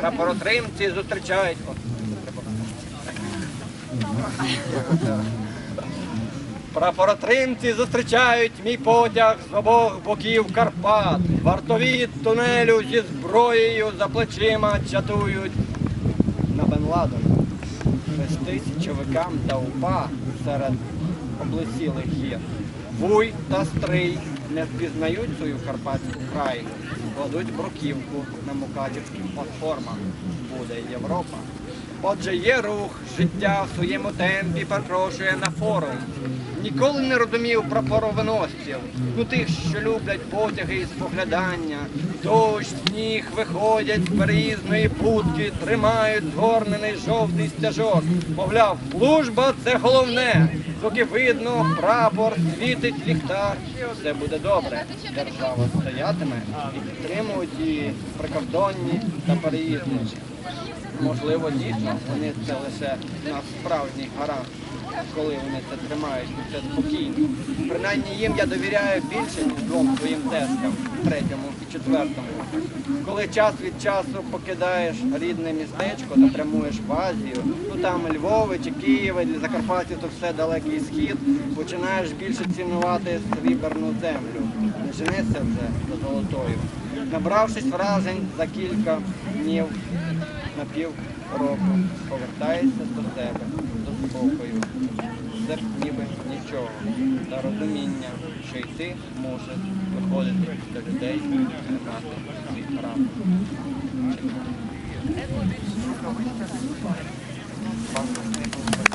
Прапоротримці зустрічають. Прапоротримці зустрічають мій потяг з обох боків Карпат. Вартові тунелю зі зброєю за плечима чатують на Бен Ладена. Шеститисячовикам та упа серед облесілих гір. Вуй та стрий не впізнають свою карпатську крайну, кладуть бруківку на мукачівських платформах. Буде Європа. Отже, є рух, життя в своєму темпі перепрошує на форум. Ніколи не розумів про прапоровиносців, ну тих, що люблять потяги і споглядання. Дощ, сніг виходять з переїзної будки, тримають згорнений жовтий стяжок. Мовляв, служба це головне. Доки видно, прапор, світить ліхтар, все буде добре. Держава стоятиме і підтримують її прикордонні та переїзничі. Можливо, дійсно, вони це лише наш справжній гарант, коли вони це тримають і це спокійно. Принаймні їм я довіряю більше, ніж двом своїм тескам, третьому і четвертому. Коли час від часу покидаєш рідне містечко та прямуєш в Азію, ну там Львови чи Києва, для Закарпаття то все далекий схід, починаєш більше цінувати сріберну землю. Не женися вже за золотою. Набравшись вражень за кілька днів на пів року повертається до себе, до спокою. Це ніби нічого. Та розуміння, що й ти мусиш виходити до людей і мати свій прав. Чекай.